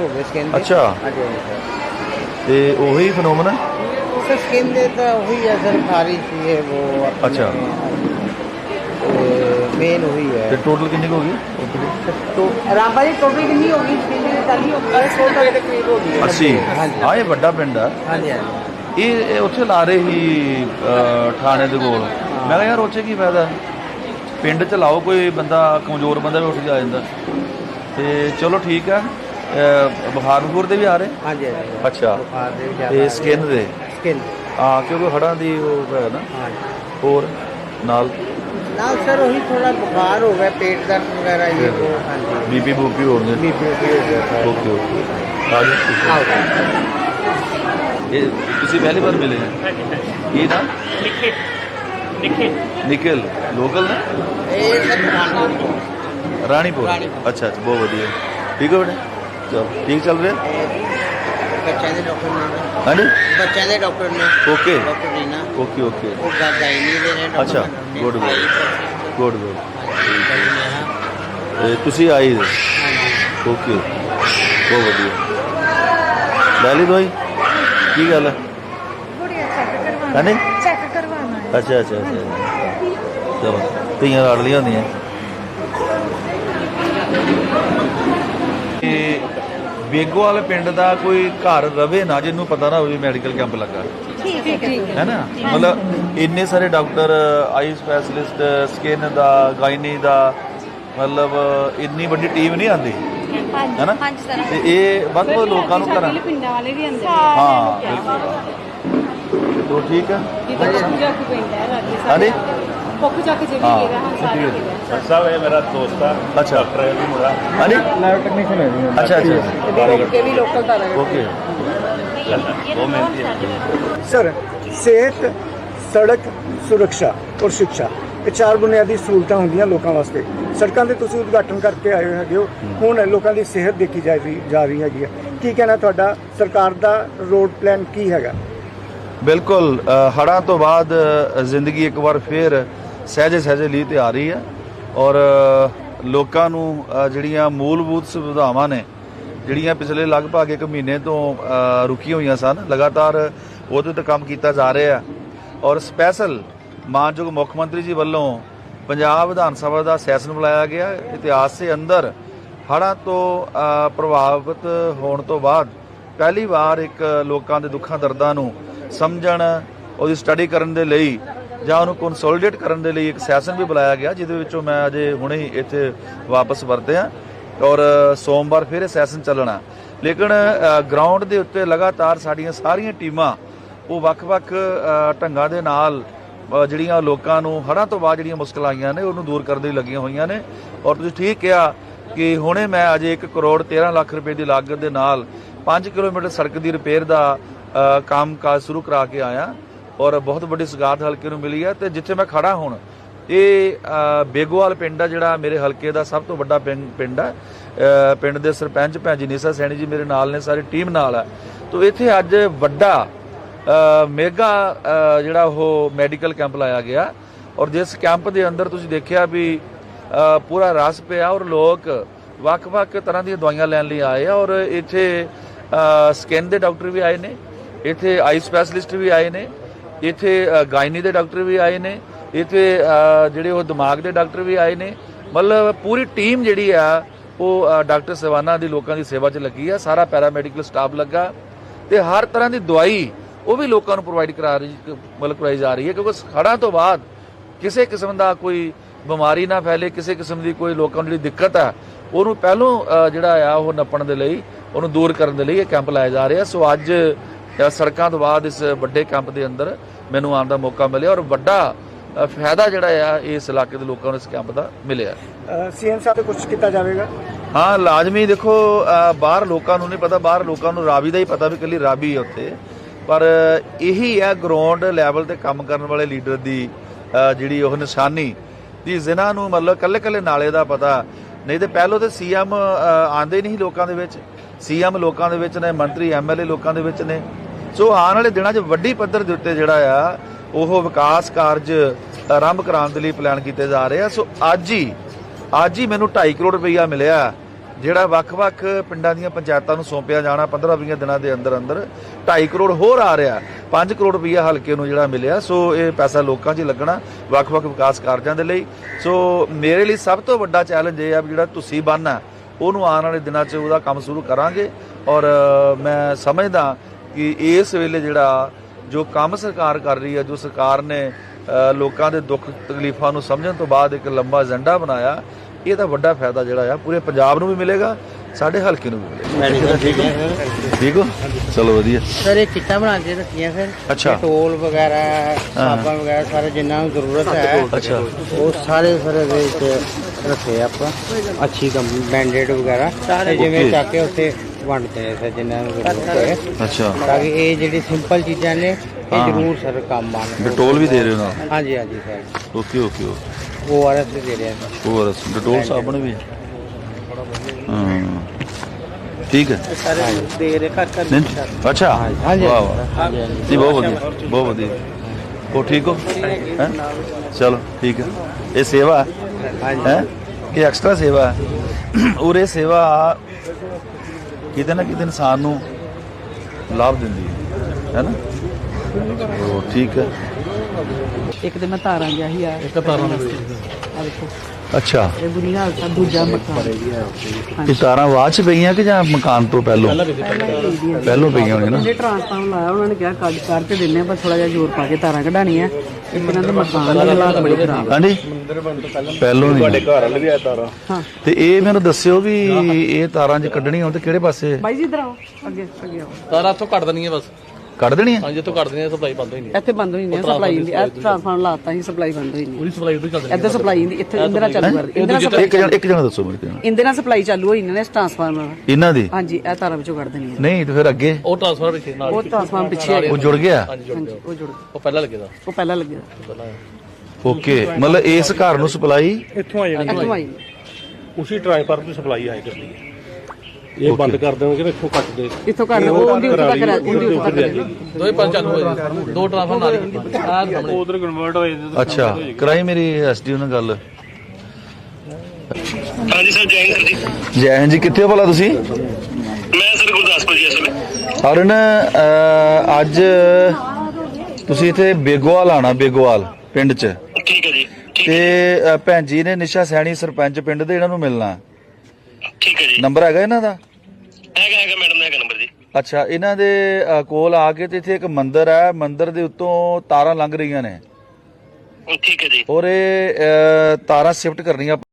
ਹੋ ਗਏ ਸਕਿਨ ਦੇ। ਅੱਛਾ। ਹਾਂਜੀ ਹਾਂਜੀ ਸਰ ਤੇ ਉਹੀ ਫਨੋਮਨਾ ਸਰ ਸਕਿਨ ਦੇ ਤਾਂ ਉਹੀ ਹੈ ਸਰ ਖਾਰਿਸ਼ ਹੀ ਹੈ ਉਹ ਆਪਣੇ- ਅੱਛਾ। ਮੇਨ ਉਹੀ ਤੇ ਹੈ ਟੋਟਲ ਕਿੰਨੀ ਕੁ ਹੋ ਗਈ? तो ਰਾਮਾ ਜੀ ਟੋਟਲ ਕਿੰਨੀ ਹੋ ਗਈ? ਸਕਿਨ ਦੀ 40 ਹੋ ਗਈ। 100 ਤੱਕ ਦੇ ਕਰੀਬ ਹੋ ਗਈ 80 ਹਾਂਜੀ ਆ ਇਹ ਵੱਡਾ ਪਿੰਡ ਆ। ਹਾਂਜੀ ਹਾਂਜੀ। ਇਹ ਇਹ ਉੱਥੇ ਲਾ ਰਹੇ ਸੀ ਅਹ, ਥਾਣੇ ਦੇ ਕੋਲ। ਮੈਂ ਕਿਹਾ ਯਾਰ ਉੱਥੇ ਕੀ ਫਾਇਦਾ? ਪਿੰਡ ਚ ਲਾਓ ਕੋਈ ਬੰਦਾ ਕਮਜ਼ੋਰ ਬੰਦਾ ਵੀ ਉੱਠ ਆ ਜਾਂਦਾ। ਤੇ ਚਲੋ ਠੀਕ ਆ। ਬੁਖਾਰ ਬਖੂਰ ਦੇ ਵੀ ਆ ਰਹੇ? ਹਾਂਜੀ ਹਾਂਜੀ। ਅੱਛਾ। ਬੁਖਾਰ ਦੇ ਵੀ ਜ਼ਿਆਦਾ ਤੇ ਸਕਿਨ ਦੇ? ਸਕਿਨ ਆ ਕਿਉਂਕਿ ਹੜਾਂ ਦੀ ਉਹ ਹੈ ਨਾ। ਹਾਂਜੀ। ਹੋਰ? ਨਾਲ? ਨਾਲ ਸਰ ਉਹੀ ਥੋੜਾ ਬੁਖਾਰ ਹੋ ਗਿਆ ਪੇਟ ਦਰਦ ਵਗੈਰਾ ਇਹ ਉਹ ਹਾਂਜੀ। ਬੀਪੀ ਬੂਪੀ ਹੋਣਗੇ ਬੀਪੀ ਹੋ ਗਿਆ ਸਰ। Okay okay. ਆ ਜਾਓ। ਆਓ। ਇਹ ਤੁਸੀਂ ਪਹਿਲੀ ਵਾਰ ਮਿਲੇ ਹੈ? ਇਹ ਨਾ ਨਿਕਲ ਲੋਕਲ ਨੇ? ਇਹ ਸਰ ਰਾਣੀਪੁਰ। ਰਾਣੀਪੁਰ। ਅੱਛਾ ਅੱਛਾ ਬਹੁਤ ਵਧੀਆ। ਠੀਕ ਹੈ ਬੇਟਾ? ਠੀਕ ਚੱਲ ਰਿਹਾ? ਬੱਚਿਆਂ ਦੇ ਡਾਕਟਰ ਨੇ। ਹਾਂਜੀ? ਬੱਚਿਆਂ ਦੇ ਡਾਕਟਰ ਨੇ। Okay. Doctor Reena okay okay. ਉਹ ਗਾਇਨੀ ਦੇ ਨੇ ਡਾਕਟਰ ਅੱਛਾ, ਨੇ good, good. ਆਈ। process good good. ਹਾਂਜੀ। ਤੇ ਤੁਸੀਂ ਜੀ? ਓਕੇ। ਬਹੁਤ ਵਧੀਆ। ਲੈ ਲਈ ਦਵਾਈ ਕੀ ਗੱਲ ਹੈ ਗੁੜੀਆ ਚੈੱਕ ਕਰਵਾਉਣਾ ਹਾਂਜੀ ਚੈੱਕ ਕਰਵਾਉਣਾ ਹੈ ਅੱਛਾ ਅੱਛਾ ਅੱਛਾ। ਚਲੋ ਧੀਆਂ ਲੜ ਲੀਆਂ ਹੁੰਦੀਆਂ। ਇਹ ਬੇਗੋਵਾਲ ਪਿੰਡ ਦਾ ਕੋਈ ਘਰ ਰਵੇ ਨਾ ਜਿਹਨੂੰ ਪਤਾ ਨਾ ਹੋਵੇ ਮੈਡੀਕਲ ਕੈਂਪ ਲੱਗਾ। ਠੀਕ ਹੈ ਨਾ? ਮਤਲਬ ਇੰਨੇ ਸਾਰੇ ਡਾਕਟਰ ਆਈ ਸਪੈਸ਼ਲਿਸਟ ਸਕਿਨ ਦਾ ਗਾਇਨੀ ਦਾ ਮਤਲਬ ਇੰਨੀ ਵੱਡੀ ਟੀਮ ਨਹੀਂ ਆਉਂਦੀ। ਹੈ ਨਾ? ਹਾਂਜੀ ਸਰ ਤੇ ਇਹ ਵੱਧ ਤੋਂ ਵੱਧ ਲੋਕਾਂ ਨੂੰ ਘਰਾਂ ਪਿੰਡਾਂ ਵਾਲੇ ਵੀ ਆਉਂਦੇ ਹਾਂ ਬਿਲਕੁਲ। ਤੋ ਠੀਕ ਹੈ? ਹਾਂਜੀ? ਕੁੱਕੂ ਚੱਕ ਜੇ ਵੀ ਹਾਂ, ਹੈਗਾ ਹਾਂ ਸਾਰੇ ਕੁੱਕੂ ਹੈਗਾ ਸਾਹਿਬ ਇਹ ਮੇਰਾ ਦੋਸਤ ਆ। ਅੱਛਾ। ਡਾਕਟਰ ਹੈ ਵੀ ਮੁੰਡਾ। ਹਾਂਜੀ? ਲੈਬ ਟੈਕਨੀਸ਼ੀਅਨ ਹੈ ਜੀ ਅੱਛਾ ਅੱਛਾ। ਇਹ ਵੀ ਲੋਕਲ ਦਾ ਹੈ ਓਕੇ ਬਹੁਤ ਮਿਹਨਤੀ ਹੈ ਸਰ ਸਿਹਤ ਸੜਕ ਸੁਰੱਖਿਆ ਔਰ ਸਿੱਖਿਆ ਇਹ ਚਾਰ ਬੁਨਿਆਦੀ ਸਹੂਲਤਾਂ ਹੁੰਦੀਆਂ ਲੋਕਾਂ ਵਾਸਤੇ। ਸੜਕਾਂ ਦੇ ਤੁਸੀਂ ਉਦਘਾਟਨ ਕਰਕੇ ਆਏ ਹੈਗੇ ਹੋ। ਹੁਣ ਲੋਕਾਂ ਦੀ ਸਿਹਤ ਦੇਖੀ ਜਾ ਰਹੀ ਜਾ ਰਹੀ ਹੈਗੀ ਹੈ। ਕੀ ਕਹਿਣਾ ਤੁਹਾਡਾ? ਸਰਕਾਰ ਦਾ ਰੋਡ ਪਲਾਨ ਕੀ ਹੈਗਾ? ਬਿਲਕੁਲ ਅ, ਹੜ੍ਹਾਂ ਤੋਂ ਬਾਅਦ ਅ, ਜ਼ਿੰਦਗੀ ਇੱਕ ਵਾਰ ਫੇਰ ਸਹਿਜੇ ਸਹਿਜੇ ਲੀਹ ਤੇ ਆ ਰਹੀ ਹੈ ਔਰ ਲੋਕਾਂ ਨੂੰ ਜਿਹੜੀਆਂ ਮੂਲਭੂਤ ਸੁਵਿਧਾਵਾਂ ਨੇ ਜਿਹੜੀਆਂ ਪਿਛਲੇ ਲਗਭਗ ਇੱਕ ਮਹੀਨੇ ਤੋਂ ਅ, ਰੁਕੀਆਂ ਹੋਈਆਂ ਸਨ ਲਗਾਤਾਰ ਉਹਦੇ ਤੇ ਕੰਮ ਕੀਤਾ ਜਾ ਰਿਹਾ ਹੈ। ਔਰ ਸਪੈਸ਼ਲ ਮਾਨਯੋਗ ਮੁੱਖ ਮੰਤਰੀ ਜੀ ਵੱਲੋਂ ਪੰਜਾਬ ਵਿਧਾਨ ਸਭਾ ਦਾ ਸੈਸ਼ਨ ਬੁਲਾਇਆ ਗਿਆ। ਇਤਿਹਾਸ ਦੇ ਅੰਦਰ ਹੜ੍ਹਾਂ ਤੋਂ ਪ੍ਰਭਾਵਿਤ ਹੋਣ ਤੋਂ ਬਾਅਦ ਪਹਿਲੀ ਵਾਰ ਇੱਕ ਲੋਕਾਂ ਦੇ ਦੁੱਖਾਂ ਦਰਦਾਂ ਨੂੰ ਸਮਝਣ ਉਹਦੀ ਸਟੱਡੀ ਕਰਨ ਦੇ ਲਈ ਜਾਂ ਉਹਨੂੰ ਕੰਸੋਲੀਡੇਟ ਕਰਨ ਦੇ ਲਈ ਇੱਕ ਸੈਸ਼ਨ ਵੀ ਬੁਲਾਇਆ ਗਿਆ ਜਿਹਦੇ ਵਿੱਚੋਂ ਮੈਂ ਅਜੇ ਹੁਣੇ ਹੀ ਇੱਥੇ ਵਾਪਸ ਵਰਤਿਆ ਔਰ ਸੋਮਵਾਰ ਫਿਰ ਇਹ ਸੈਸ਼ਨ ਚੱਲਣਾ। ਲੇਕਿਨ ਗਰਾਊਂਡ ਦੇ ਉੱਤੇ ਲਗਾਤਾਰ ਸਾਡੀਆਂ ਸਾਰੀਆਂ ਟੀਮਾਂ ਉਹ ਵੱਖ-ਵੱਖ ਢੰਗਾਂ ਦੇ ਨਾਲ ਜਿਹੜੀਆਂ ਲੋਕਾਂ ਨੂੰ ਹੜ੍ਹਾਂ ਤੋਂ ਬਾਅਦ ਜਿਹੜੀਆਂ ਮੁਸ਼ਕਲਾਂ ਆਈਆਂ ਨੇ ਉਹਨੂੰ ਦੂਰ ਕਰਨ ਦੇ ਲੱਗੀਆਂ ਹੋਈਆਂ ਨੇ। ਔਰ ਤੁਸੀਂ ਠੀਕ ਕਿਹਾ ਕਿ ਹੁਣੇ ਮੈਂ ਅਜੇ 1 ਕਰੋੜ 13 ਲੱਖ ਰੁਪਏ ਦੀ ਲਾਗਤ ਦੇ ਨਾਲ 5 ਕਿਲੋਮੀਟਰ ਸੜਕ ਦੀ ਰਿਪੇਅਰ ਦਾ ਅ, ਕੰਮ ਕਾਜ ਸ਼ੁਰੂ ਕਰਾ ਕੇ ਆਇਆ। ਔਰ ਬਹੁਤ ਵੱਡੀ ਸੁਗਾਤ ਹਲਕੇ ਨੂੰ ਮਿਲੀ ਹੈ ਤੇ ਜਿੱਥੇ ਮੈਂ ਖੜਾ ਹੁਣ, ਇਹ ਬੇਗੋਵਾਲ ਪਿੰਡ ਆ ਜਿਹੜਾ ਮੇਰੇ ਹਲਕੇ ਦਾ ਸਭ ਤੋਂ ਵੱਡਾ ਪਿੰ- ਪਿੰਡ ਹੈ ਪਿੰਡ ਦੇ ਸਰਪੰਚ ਭੈਣ ਜੀ ਨੀਸਾ ਸੈਣੀ ਜੀ ਮੇਰੇ ਨਾਲ ਨੇ, ਸਾਰੀ ਟੀਮ ਨਾਲ ਹੈ ਤੋ ਇੱਥੇ ਅੱਜ ਵੱਡਾ ਮੇਗਾ ਜਿਹੜਾ ਉਹ ਮੈਡੀਕਲ ਕੈਂਪ ਲਾਇਆ ਗਿਆ। ਔਰ ਜਿਸ ਕੈਂਪ ਦੇ ਅੰਦਰ ਤੁਸੀਂ ਦੇਖਿਆ ਵੀ ਪੂਰਾ ਰਸ ਪਿਆ ਔਰ ਲੋਕ ਵੱਖ-ਵੱਖ ਤਰ੍ਹਾਂ ਦੀਆਂ ਦਵਾਈਆਂ ਲੈਣ ਲਈ ਆਏ ਆ। ਔਰ ਇੱਥੇ ਸਕਿਨ ਦੇ ਡਾਕਟਰ ਵੀ ਆਏ ਨੇ, ਇੱਥੇ ਆਈ ਸਪੈਸ਼ਲਿਸਟ ਵੀ ਆਏ ਨੇ। ਇੱਥੇ ਗਾਇਨੀ ਦੇ ਡਾਕਟਰ ਵੀ ਆਏ ਨੇ, ਇੱਥੇ ਜਿਹੜੇ ਉਹ ਦਿਮਾਗ ਦੇ ਡਾਕਟਰ ਵੀ ਆਏ ਨੇ। ਮਤਲਬ ਪੂਰੀ ਟੀਮ ਜਿਹੜੀ ਆ, ਉਹ ਡਾਕਟਰ ਸਵਾਨਾ ਦੀ ਲੋਕਾਂ ਦੀ ਸੇਵਾ 'ਚ ਲੱਗੀ ਆ, ਸਾਰਾ ਪੈਰਾਮੈਡੀਕਲ ਸਟਾਫ ਲੱਗਾ। ਤੇ ਹਰ ਤਰ੍ਹਾਂ ਦੀ ਦਵਾਈ ਉਹ ਵੀ ਲੋਕਾਂ ਨੂੰ ਪ੍ਰੋਵਾਈਡ ਕਰਾ ਰਹੀ, ਮਤਲਬ ਕਰਾਈ ਜਾ ਰਹੀ ਹੈ, ਕਿਉਂਕਿ ਹੜ੍ਹਾਂ ਤੋਂ ਬਾਅਦ ਕਿਸੇ ਕਿਸਮ ਦਾ ਕੋਈ ਬਿਮਾਰੀ ਨਾ ਫੈਲੇ, ਕਿਸੇ ਕਿਸਮ ਦੀ ਕੋਈ ਲੋਕਾਂ ਨੂੰ ਜਿਹੜੀ ਦਿੱਕਤ ਆ, ਉਹਨੂੰ ਪਹਿਲੋਂ ਜਿਹੜਾ ਆ ਉਹ ਨੱਪਣ ਦੇ ਲਈ, ਉਹਨੂੰ ਦੂਰ ਕਰਨ ਦੇ ਲਈ ਇਹ ਕੈਂਪ ਲਾਇਆ ਜਾ ਰਿਹਾ। ਸੋ ਅੱਜ ਅ, ਸੜਕਾਂ ਤੋਂ ਬਾਅਦ ਇਸ ਵੱਡੇ ਕੈਂਪ ਦੇ ਅੰਦਰ ਮੈਨੂੰ ਆਉਣ ਦਾ ਮੌਕਾ ਮਿਲਿਆ ਔਰ ਵੱਡਾ ਫਾਇਦਾ ਜਿਹੜਾ ਆ ਇਸ ਇਲਾਕੇ ਦੇ ਲੋਕਾਂ ਨੂੰ ਇਸ ਕੈਂਪ ਦਾ ਮਿਲਿਆ। ਸੀਐਮ ਸਾਹਿਬ ਤੇ ਕੁਝ ਕੀਤਾ ਜਾਵੇਗਾ? ਹਾਂ ਲਾਜ਼ਮੀ ਦੇਖੋ ਬਾਹਰ ਲੋਕਾਂ ਨੂੰ ਨਹੀਂ ਪਤਾ ਬਾਹਰ ਲੋਕਾਂ ਨੂੰ ਰਾਵੀ ਦਾ ਹੀ ਪਤਾ ਵੀ ਕੱਲੀ ਰਾਵੀ ਹੈ ਉੱਥੇ। ਪਰ ਇਹੀ ਹੈ ਗਰਾਊਂਡ ਲੈਵਲ ਤੇ ਕੰਮ ਕਰਨ ਵਾਲੇ ਲੀਡਰ ਦੀ ਜਿਹੜੀ ਉਹ ਨਿਸ਼ਾਨੀ ਦੀ ਜਿਨ੍ਹਾਂ ਨੂੰ ਮਤਲਬ ਕੱਲੇ ਕੱਲੇ ਨਾਲੇ ਦਾ ਪਤਾ। ਨਹੀਂ ਤੇ ਪਹਿਲੋਂ ਤੇ ਸੀਐਮ ਆਂਦੇ ਨਹੀਂ ਲੋਕਾਂ ਦੇ ਵਿੱਚ। ਸੀਐਮ ਲੋਕਾਂ ਦੇ ਵਿੱਚ ਨੇ ਮੰਤਰੀ ਐਮਐਲਏ ਲੋਕਾਂ ਦੇ ਵਿੱਚ ਨੇ। ਸੋ ਆਉਣ ਵਾਲੇ ਦਿਨਾਂ 'ਚ ਵੱਡੀ ਪੱਧਰ ਦੇ ਉੱਤੇ ਜਿਹੜਾ ਆ, ਉਹ ਵਿਕਾਸ ਕਾਰਜ ਆਰੰਭ ਕਰਾਉਣ ਦੇ ਲਈ ਪਲਾਨ ਕੀਤੇ ਜਾ ਰਹੇ ਆ। ਸੋ ਅੱਜ ਹੀ ਅੱਜ ਹੀ ਮੈਨੂੰ 2.5 ਕਰੋੜ ਰੁਪਈਆ ਮਿਲਿਆ, ਜਿਹੜਾ ਵੱਖ-ਵੱਖ ਪਿੰਡਾਂ ਦੀਆਂ ਪੰਚਾਇਤਾਂ ਨੂੰ ਸੌਂਪਿਆ ਜਾਣਾ 15-20 ਦਿਨਾਂ ਦੇ ਅੰਦਰ ਅੰਦਰ 2.5 ਕਰੋੜ ਹੋਰ ਆ ਰਿਹਾ 5 ਕਰੋੜ ਰੁਪਈਆ ਹਲਕੇ ਨੂੰ ਜਿਹੜਾ ਮਿਲਿਆ। ਸੋ ਇਹ ਪੈਸਾ ਲੋਕਾਂ 'ਚ ਹੀ ਲੱਗਣਾ ਵੱਖ-ਵੱਖ ਵਿਕਾਸ ਕਾਰਜਾਂ ਦੇ ਲਈ। ਸੋ ਮੇਰੇ ਲਈ ਸਭ ਤੋਂ ਵੱਡਾ ਚੈਲੰਜ ਇਹ ਆ ਵੀ ਜਿਹੜਾ ਤੁਸੀਂ ਬੰਨ ਆ ਉਹਨੂੰ ਆਉਣ ਵਾਲੇ ਦਿਨਾਂ 'ਚ ਉਹਦਾ ਕੰਮ ਸ਼ੁਰੂ ਕਰਾਂਗੇ। ਔਰ ਮੈਂ ਸਮਝਦਾ ਕਿ ਇਸ ਵੇਲੇ ਜਿਹੜਾ ਜੋ ਕੰਮ ਸਰਕਾਰ ਕਰ ਰਹੀ ਹੈ ਜੋ ਸਰਕਾਰ ਨੇ ਲੋਕਾਂ ਦੇ ਦੁੱਖ ਤਕਲੀਫਾਂ ਨੂੰ ਸਮਝਣ ਤੋਂ ਬਾਅਦ ਇੱਕ ਲੰਬਾ ਏਜੰਡਾ ਬਣਾਇਆ ਇਹ ਤਾਂ ਵੱਡਾ ਫਾਇਦਾ ਜਿਹੜਾ ਆ ਪੂਰੇ ਪੰਜਾਬ ਨੂੰ ਵੀ ਮਿਲੇਗਾ ਸਾਡੇ ਹਲਕੇ ਨੂੰ ਵੀ ਮਿਲੇਗਾ। ਮੈਡੀਕਲ ਠੀਕ ਹੈ। ਠੀਕ ਹੋ? ਚਲੋ ਵਧੀਆ। ਸਰ ਇਹ ਕਿੱਟਾਂ ਬਣਾ ਕੇ ਰੱਖੀਆਂ ਫਿਰ ਅੱਛਾ। ਟੋਲ ਵਗੈਰਾ ਸਾਬਣ ਵਗੈਰਾ ਸਾਰੇ ਜਿੰਨਾ ਨੂੰ ਜ਼ਰੂਰਤ ਹੈ ਅੱਛਾ। ਉਹ ਸਾਰੇ ਸਰ ਇਹਦੇ ਵਿੱਚ ਰੱਖੇ ਆਪਾਂ। ਅੱਛੀ ਕੰਪਨੀ ਬੈਂਡੇਡ ਵਗੈਰਾ। ਜਿਵੇਂ. ਚੱਕ ਕੇ ਉੱਥੇ ਵੰਡਦੇ ਆ ਸਰ ਜਿੰਨਾ ਨੂੰ ਜ਼ਰੂਰਤ ਹੈ ਅੱਛਾ। ਤਾਂ ਕਿ ਇਹ ਜਿਹੜੀ ਸਿੰਪਲ ਚੀਜ਼ਾਂ ਨੇ ਹਾਂ। ਇਹ ਜ਼ਰੂਰ ਸਰ ਕੰਮ ਆਣ ਡਟੋਲ ਵੀ ਦੇ ਰਹੇ ਹੋ ਨਾਲ? ਹਾਂਜੀ ਹਾਂਜੀ ਸਰ। Okay okay okay. ਉਹ ਆਰ ਐਸ ਦੇ ਰਹੇ ਆ ਹੋਰ ਡਟੋਲ ਸਾਬਣ ਵੀ? ਹਾਂ। ਠੀਕ ਹੈ। ਸਾਰੇ ਦੇ ਰਹੇ ਘਰ ਘਰ ਨਹੀਂ ਅੱਛਾ। ਹਾਂਜੀ ਵਾਹ ਵਾਹ। ਹਾਂਜੀ ਹਾਂਜੀ। ਜੀ ਬਹੁਤ ਵਧੀਆ ਬਹੁਤ ਵਧੀਆ। ਉਹ ਠੀਕ ਹੋ? ਹੈਂ? ਚਲੋ ਠੀਕ ਹੈ। ਇਹ ਸੇਵਾ ਹੈ? ਇਹ ਐਕਸਟਰਾ ਸੇਵਾ ਹੈ? ਔਰ ਇਹ ਸੇਵਾ ਕਿਤੇ ਨਾ ਕਿਤੇ ਇਨਸਾਨ ਨੂੰ ਲਾਭ ਦਿੰਦੀ ਹੈ ਹੈ ਨਾ? ਉਹ ਠੀਕ ਹੈ। ਇੱਕ ਤੇ ਮੈਂ ਤਾਰਾਂ ਗਿਆ ਸੀ ਆ ਇੱਕ ਤਾਰਾਂ ਆ ਦੇਖੋ। ਅੱਛਾ। ਇਹ ਬੁਰੀ ਹਾਲਤ ਆ ਦੂਜਾ ਮਕਾਨ। ਇਹ ਤਾਰਾਂ ਬਾਅਦ ਚ ਪਈਆਂ ਕਿ ਜਾਂ ਮਕਾਨ ਤੋਂ ਪਹਿਲੋਂ? ਪਹਿਲੋਂ ਪਈਆਂ। ਹੋਣੀਆਂ ਨਾ। ਇਹਦੇ ਟਰਾਂਸਫਾਰਮਰ ਲਾਇਆ ਉਹਨਾਂ ਨੇ ਕਿਹਾ ਕੱਢ ਕਰ ਤੇ ਦਿੰਨੇ ਆ ਪਰ ਥੋੜਾ ਜਿਹਾ ਜ਼ੋਰ ਪਾ ਕੇ ਤਾਰਾਂ ਕਢਾਣੀਆਂ ਇਹਨਾਂ ਦਾ ਮਕਾਨ ਦਾ ਹਾਲਾਤ ਬੜੇ ਖਰਾਬ। ਆ। ਹਾਂਜੀ ਪਹਿਲੋਂ ਨਹੀਂ। ਤੁਹਾਡੇ ਘਰ ਵਾਲੇ ਵੀ ਆਇਆ ਤਾਰਾਂ। ਹਾਂ। ਤੇ ਇਹ ਮੈਨੂੰ ਦੱਸਿਓ ਵੀ ਇਹ ਤਾਰਾਂ ਜੇ ਕੱਢਣੀਆਂ ਹੋਣ ਤੇ ਕਿਹੜੇ ਪਾਸੇ? ਬਾਈ ਜੀ ਇਧਰ ਆਓ ਅੱਗੇ ਅੱਗੇ ਆਓ। ਸਾਰਾ ਇੱਥੋਂ ਕੱਢ ਦੇਣੀ ਹੈ ਬਸ। ਕੱਢ ਦੇਣੀਆਂ ਹਾਂਜੀ ਇੱਥੋਂ ਕੱਢ ਦੇਣੀ ਹੈ ਸਪਲਾਈ ਬੰਦ ਹੋਈ ਨਹੀਂ ਇੱਥੇ ਬੰਦ ਹੋਈ ਨਹੀਂ ਸਪਲਾਈ ਦੀ ਇਹ ਟਰਾਂਸਫਾਰਮਰ ਲਾਤਾ ਸੀ ਸਪਲਾਈ ਬੰਦ ਹੋਈ ਨਹੀਂ ਪੂਰੀ ਸਪਲਾਈ ਉਧਰ ਚੱਲ ਇੱਧਰ ਸਪਲਾਈ ਦੀ ਇੱਥੇ ਇੰਦਰਾ ਚਾਲੂ ਕਰ ਇੰਦਰਾ ਸਪਲਾਈ ਇੱਕ ਜਣਾ ਇੱਕ ਜਣਾ ਦੱਸੋ ਮੈਨੂੰ ਇੰਦਰਾ ਸਪਲਾਈ ਚਾਲੂ ਹੋਈ ਨੇ ਟਰਾਂਸਫਾਰਮਰ ਇਹਨਾਂ ਦੀ? ਹਾਂਜੀ ਇਹ ਤਾਰਾਂ ਵਿੱਚੋਂ ਕੱਢ ਦੇਣੀ ਹੈ ਨਹੀਂ ਤੇ ਫਿਰ ਅੱਗੇ? ਉਹ ਟ੍ਰਾਂਸਫਰ ਪਿੱਛੇ ਨਾਲ ਉਹ ਟਰਾਂਸਫਾਰਮਰ ਪਿੱਛੇ ਹੈਗਾ। ਉਹ ਜੁੜ ਗਿਆ? ਹਾਂਜੀ ਜੁੜ ਹਾਂਜੀ ਗਿਆ ਉਹ ਜੁੜ ਉਹ ਪਹਿਲਾਂ ਲੱਗੇਦਾ ਉਹ ਪਹਿਲਾਂ ਲੱਗਿਆ। ਪਹਿਲਾਂ ਓਕੇ ਮਤਲਬ ਇਸ ਘਰ ਨੂੰ ਸਪਲਾਈ ਇੱਥੋਂ ਆ ਜਾਣੀ ਇੱਥੋਂ ਆਈ ਉਸੇ ਟ੍ਰਾਂਸਫਾਰਮਰ ਦੀ ਸਪਲਾਈ ਆਏ ਕਰਦੀ ਹੈ। ਇਹ ਬੰਦ ਕਰ ਦੇਣਗੇ ਤੇ ਇੱਥੋਂ ਕੱਟ ਦੇ। ਇੱਥੋਂ ਕੱਢ ਉਹ ਉਹਦੀ ਉੱਥੇ ਤੱਕ ਰਹਿ ਉਹਦੀ ਉੱਥੇ ਤੱਕ ਰਹਿ ਦੋਵੇਂ ਪੰਜ ਚਾਲੂ ਹੋਏ ਦੋ ਟ੍ਰਾਂਸਫਰ ਨਾਲ ਹੀ ਆਹ ਸਾਹਮਣੇ। ਉਧਰ ਕਨਵਰਟ ਹੋਏ ਅੱਛਾ ਕਰਾਈ ਮੇਰੀ ਐਸਡੀਓ ਨਾਲ ਗੱਲ। ਹਾਂਜੀ ਸਰ ਜੈ ਹਿੰਦ ਸਰ ਜੀ। ਜੈ ਹਿੰਦ ਜੀ ਕਿੱਥੇ ਹੋ ਭਲਾ ਤੁਸੀਂ? ਮੈਂ ਸਰ ਗੁਰਦਾਸਪੁਰ ਜੀ ਇਸ ਵੇਲੇ। ਅਰਨ ਅੱਜ ਤੁਸੀਂ ਇੱਥੇ ਬੇਗੋਵਾਲ ਆਣਾ ਬੇਗੋਵਾਲ ਪਿੰਡ 'ਚ। ਠੀਕ ਹੈ ਜੀ ਠੀਕ ਤੇ ਭੈਣ ਜੀ ਨੇ ਨਿਸ਼ਾ ਸੈਣੀ ਸਰਪੰਚ ਪਿੰਡ ਦੇ ਇਹਨਾਂ ਨੂੰ ਮਿਲਣਾ। ਠੀਕ ਹੈ ਜੀ। ਨੰਬਰ ਹੈਗਾ ਇਹਨਾਂ ਦਾ? ਹੈਗਾ ਹੈਗਾ ਮੈਡਮ ਦਾ ਹੈਗਾ ਨੰਬਰ ਜੀ। ਅੱਛਾ ਇਹਨਾਂ ਦੇ ਕੋਲ ਆ ਕੇ ਤੇ ਇੱਥੇ ਇੱਕ ਮੰਦਿਰ ਹੈ ਮੰਦਿਰ ਦੇ ਉੱਤੋਂ ਤਾਰਾਂ ਲੰਘ ਰਹੀਆਂ ਨੇ। ਠੀਕ ਹੈ ਜੀ। ਔਰ ਇਹ ਤਾਰਾਂ ਸ਼ਿਫਟ ਕਰਨੀਆਂ